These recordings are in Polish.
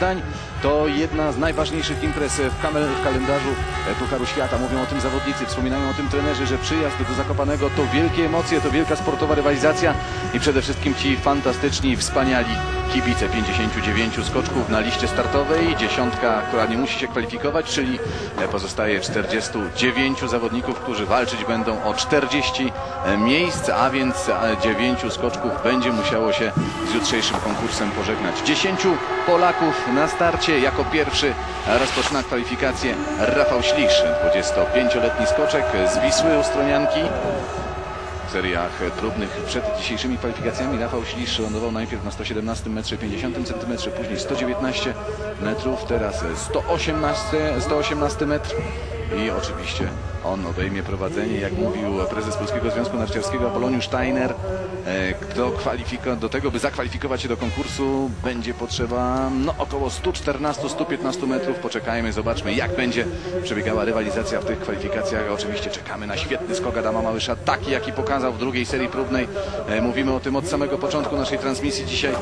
зданий. To jedna z najważniejszych imprez w, kamel, w kalendarzu e, Pucharu Świata. Mówią o tym zawodnicy, wspominają o tym trenerzy, że przyjazd do Zakopanego to wielkie emocje, to wielka sportowa rywalizacja i przede wszystkim ci fantastyczni, wspaniali kibice 59 skoczków na liście startowej, dziesiątka, która nie musi się kwalifikować, czyli e, pozostaje 49 zawodników, którzy walczyć będą o 40 miejsc, a więc 9 skoczków będzie musiało się z jutrzejszym konkursem pożegnać. 10 Polaków na starcie, jako pierwszy rozpoczyna kwalifikację. Rafał Ślisz, 25-letni skoczek z Wisły Ustronianki. W seriach próbnych przed dzisiejszymi kwalifikacjami Rafał Ślisz lądował najpierw na 117 metrze 50 cm, później 119 metrów, teraz 118, 118 metr. I oczywiście on obejmie prowadzenie, jak mówił prezes Polskiego Związku Narciarskiego Apoloniusz Steiner. Kto kwalifika, do tego, by zakwalifikować się do konkursu, będzie potrzeba no, około 114-115 metrów. Poczekajmy, zobaczmy, jak będzie przebiegała rywalizacja w tych kwalifikacjach. Oczywiście czekamy na świetny skok Adama Małysza, taki jaki pokazał w drugiej serii próbnej. Mówimy o tym od samego początku naszej transmisji dzisiaj.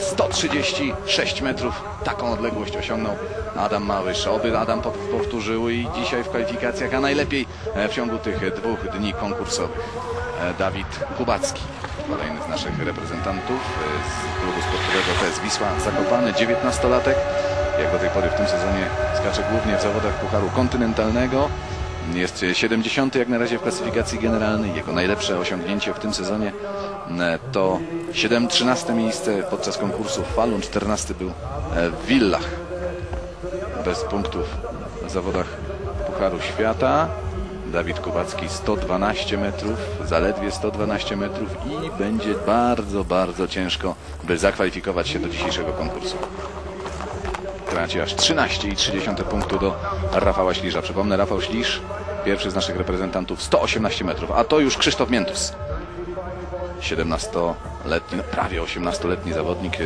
136 metrów, taką odległość osiągnął Adam Małysz. Oby Adam powtórzył i dzisiaj w kwalifikacjach, a najlepiej w ciągu tych dwóch dni konkursowych. Dawid Kubacki, kolejny z naszych reprezentantów z klubu sportowego TS Wisła Zakopany, 19-latek. Jak do tej pory w tym sezonie skacze głównie w zawodach Pucharu Kontynentalnego. Jest 70 jak na razie w klasyfikacji generalnej. Jego najlepsze osiągnięcie w tym sezonie to 7, 13 miejsce podczas konkursu w Falun, 14 był w Villach. Bez punktów w zawodach Pucharu Świata. Dawid Kubacki 112 metrów, zaledwie 112 metrów i będzie bardzo, bardzo ciężko, by zakwalifikować się do dzisiejszego konkursu. Traci aż 13,3 punktu do Rafała Śliża. Przypomnę, Rafał Śliż, pierwszy z naszych reprezentantów, 118 metrów, a to już Krzysztof Miętus. 17-letni, no prawie 18-letni zawodnik.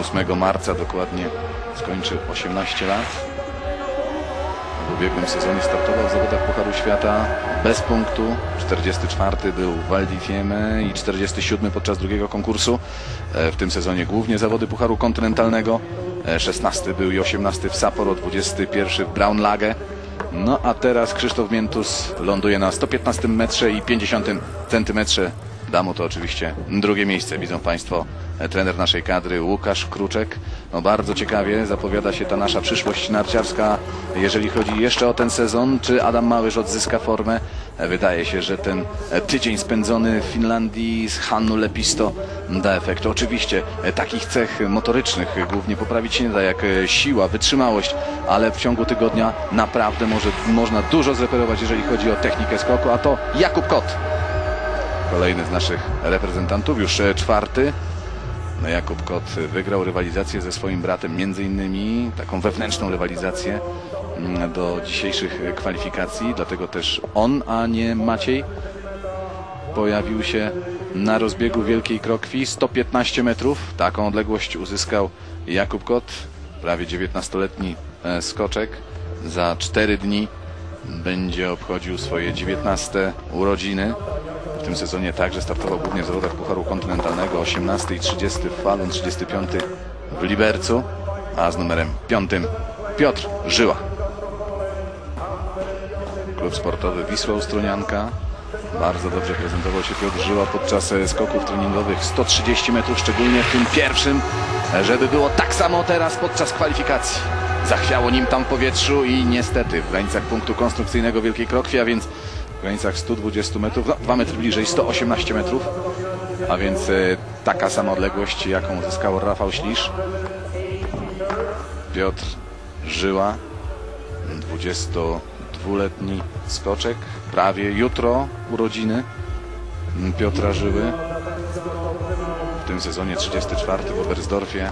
8 marca dokładnie skończy 18 lat. W ubiegłym sezonie startował w zawodach Pucharu Świata bez punktu. 44 był w Val di Fiemme i 47 podczas drugiego konkursu. W tym sezonie głównie zawody Pucharu Kontynentalnego. 16 był i 18 w Sapporo, 21 w Brown Lage. No a teraz Krzysztof Miętus ląduje na 115 metrze i 50 centymetrze. Da mu to oczywiście drugie miejsce. Widzą Państwo trener naszej kadry Łukasz Kruczek. No bardzo ciekawie zapowiada się ta nasza przyszłość narciarska, jeżeli chodzi jeszcze o ten sezon. Czy Adam Małysz odzyska formę? Wydaje się, że ten tydzień spędzony w Finlandii z Hannu Lepisto da efekt. Oczywiście takich cech motorycznych głównie poprawić się nie da, jak siła, wytrzymałość, ale w ciągu tygodnia naprawdę może, można dużo zreperować, jeżeli chodzi o technikę skoku, a to Jakub Kot. Kolejny z naszych reprezentantów, już czwarty. No Jakub Kot wygrał rywalizację ze swoim bratem, między innymi taką wewnętrzną rywalizację do dzisiejszych kwalifikacji, dlatego też on, a nie Maciej pojawił się na rozbiegu Wielkiej Krokwi, 115 metrów, taką odległość uzyskał Jakub Kot, prawie 19-letni skoczek, za 4 dni będzie obchodził swoje 19 urodziny. W tym sezonie także startował głównie w zawodach Pucharu Kontynentalnego 18 i 30 w Falun, 35 w Libercu, a z numerem 5 Piotr Żyła. Klub sportowy Wisła Ustronianka. Bardzo dobrze prezentował się Piotr Żyła podczas skoków treningowych 130 metrów, szczególnie w tym pierwszym, żeby było tak samo teraz podczas kwalifikacji. Zachwiało nim tam w powietrzu i niestety w granicach punktu konstrukcyjnego Wielkiej Krokwi, a więc granicach 120 metrów, no, 2 metry bliżej, 118 metrów, a więc e, taka sama odległość, jaką uzyskał Rafał Ślisz. Piotr Żyła, 22-letni skoczek, prawie jutro urodziny Piotra Żyły. W tym sezonie 34 w Oberstdorfie,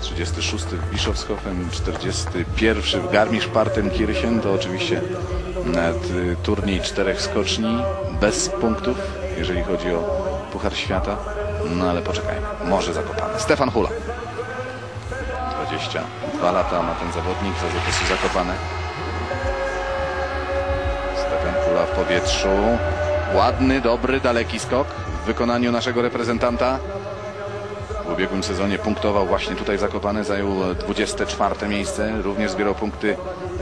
36 w Bischofshofen, 41 w Garmisch-Partenkirchen. To oczywiście turniej czterech skoczni bez punktów, jeżeli chodzi o Puchar Świata. No ale poczekajmy, może zakopane. Stefan Hula. 22 lata ma ten zawodnik za ZS-u Zakopane. Stefan Hula w powietrzu. Ładny, dobry, daleki skok w wykonaniu naszego reprezentanta. W ubiegłym sezonie punktował właśnie tutaj Zakopane, zajął 24 miejsce. Również zbierał punkty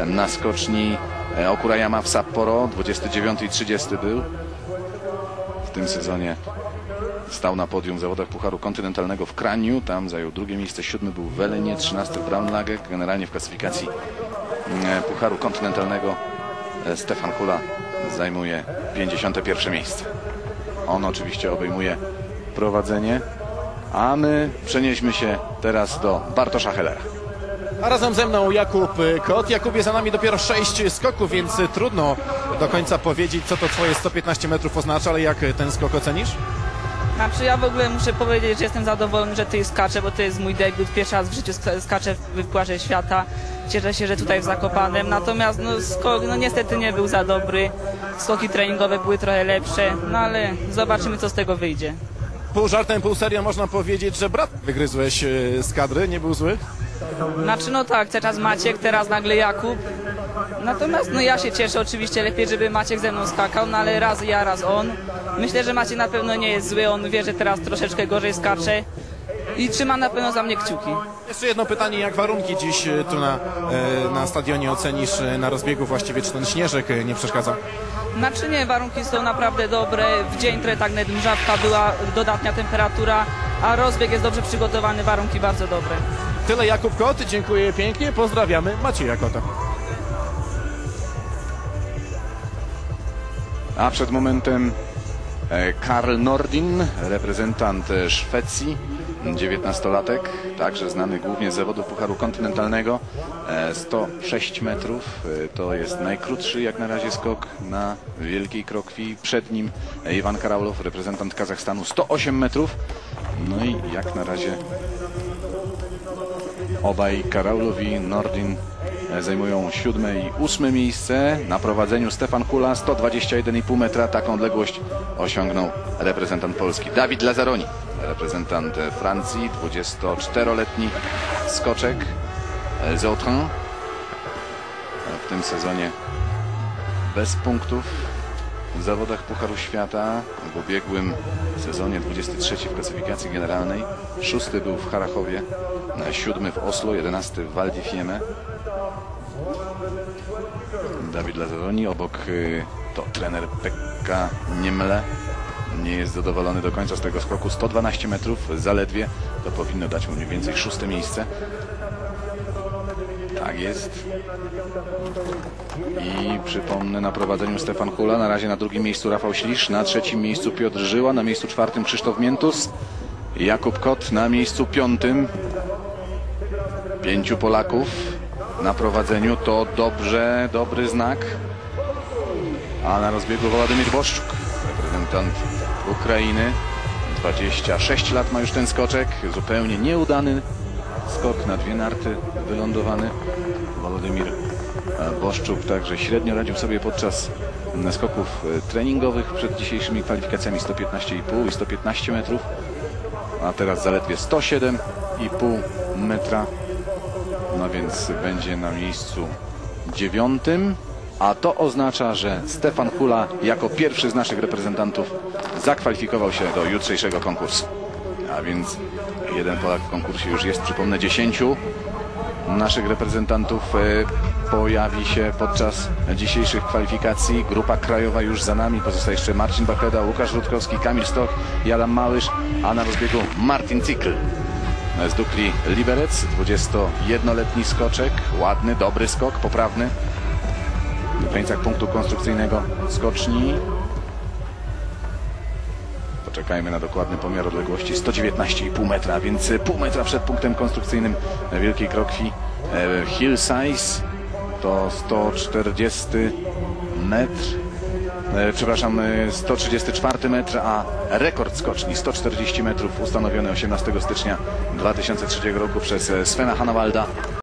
na skoczni Okurayama w Sapporo. 29 i 30 był. W tym sezonie stał na podium w zawodach Pucharu Kontynentalnego w Kraniu. Tam zajął drugie miejsce, siódmy był w Welenie, 13 w Braunlage. Generalnie w klasyfikacji e, Pucharu Kontynentalnego e, Stefan Kula zajmuje 51 miejsce. On oczywiście obejmuje prowadzenie, a my przenieśmy się teraz do Bartosza Hellera. A razem ze mną Jakub y, Kot. Jakubie, za nami dopiero 6 skoków, więc y, trudno do końca powiedzieć, co to twoje 115 metrów oznacza, ale jak y, ten skok ocenisz? Znaczy ja w ogóle muszę powiedzieć, że jestem zadowolony, że ty skaczę, bo to jest mój debiut. Pierwszy raz w życiu sk- skaczę w Wykładzie Świata. Cieszę się, że tutaj w Zakopanem. Natomiast no, skok no, niestety nie był za dobry. Skoki treningowe były trochę lepsze, no ale zobaczymy, co z tego wyjdzie. Pół żartem, pół serio można powiedzieć, że brat wygryzłeś y, z kadry, nie był zły? Znaczy no tak, teraz Maciek, teraz nagle Jakub. Natomiast no ja się cieszę, oczywiście lepiej, żeby Maciek ze mną skakał, no ale raz ja, raz on. Myślę, że Maciek na pewno nie jest zły, on wie, że teraz troszeczkę gorzej skacze i trzyma na pewno za mnie kciuki. Jeszcze jedno pytanie, jak warunki dziś y, tu na, y, na stadionie ocenisz y, na rozbiegu właściwie, czy ten śnieżek nie przeszkadza? Znaczy nie, warunki są naprawdę dobre. W dzień trochę tak nawet mrzawka była, dodatnia temperatura, a rozbieg jest dobrze przygotowany, warunki bardzo dobre. Tyle Jakub Kot, dziękuję pięknie, pozdrawiamy Macieja Kota. A przed momentem e, Karl Nordin, reprezentant e, Szwecji, 19-latek, także znany głównie z zawodów Pucharu Kontynentalnego. E, 106 metrów, e, to jest najkrótszy jak na razie skok na Wielkiej Krokwi. Przed nim e, Iwan Karaulow, reprezentant Kazachstanu, 108 metrów. No i jak na razie Obaj Karaulow i Nordin e, zajmują siódme i ósme miejsce. Na prowadzeniu Stefan Kula 121,5 metra. Taką odległość osiągnął reprezentant Polski Dawid Lazaroni. Reprezentant Francji, 24-letni skoczek z Autun. W tym sezonie bez punktów w zawodach Pucharu Świata. W ubiegłym sezonie 23 w klasyfikacji generalnej. Szósty był w Harachowie, siódmy w Oslo, jedenasty w Val. Dawid Lazaroni, obok y, to trener Pekka Niemle. Nie jest zadowolony do końca z tego skoku. 112 metrów zaledwie. To powinno dać mu mniej więcej szóste miejsce. Tak jest. I przypomnę na prowadzeniu Stefan Hula, na razie na drugim miejscu Rafał Ślisz, na trzecim miejscu Piotr Żyła, na miejscu czwartym Krzysztof Miętus, Jakub Kot na miejscu piątym. Pięciu Polaków na prowadzeniu to dobrze, dobry znak. A na rozbiegu Władimir Boszczuk, reprezentant Ukrainy. 26 lat ma już ten skoczek, zupełnie nieudany skok na dwie narty wylądowany. Władimir e, Boszczuk także średnio radził sobie podczas m, skoków e, treningowych przed dzisiejszymi kwalifikacjami 115,5 i 115 metrów, a teraz zaledwie 107,5 metra. No więc będzie na miejscu dziewiątym, a to oznacza, że Stefan Hula jako pierwszy z naszych reprezentantów zakwalifikował się do jutrzejszego konkursu. A więc jeden Polak w konkursie już jest, przypomnę, dziesięciu naszych reprezentantów e, pojawi się podczas dzisiejszych kwalifikacji. Grupa krajowa już za nami. Pozostaje jeszcze Marcin Bacheda, Łukasz Rutkowski, Kamil Stoch i Adam Małysz, a na rozbiegu Martin Cykl. Z Dukli Liberec, 21-letni skoczek, ładny, dobry skok, poprawny. W granicach punktu konstrukcyjnego skoczni. Poczekajmy na dokładny pomiar odległości 119,5 metra, więc pół metra przed punktem konstrukcyjnym Wielkiej Krokwi. E, Hill size to 140 metr. E, Przepraszam, e, 134 metr, a rekord skoczni 140 metrów ustanowiony 18 stycznia 2003 roku przez e, Svena Hanawalda.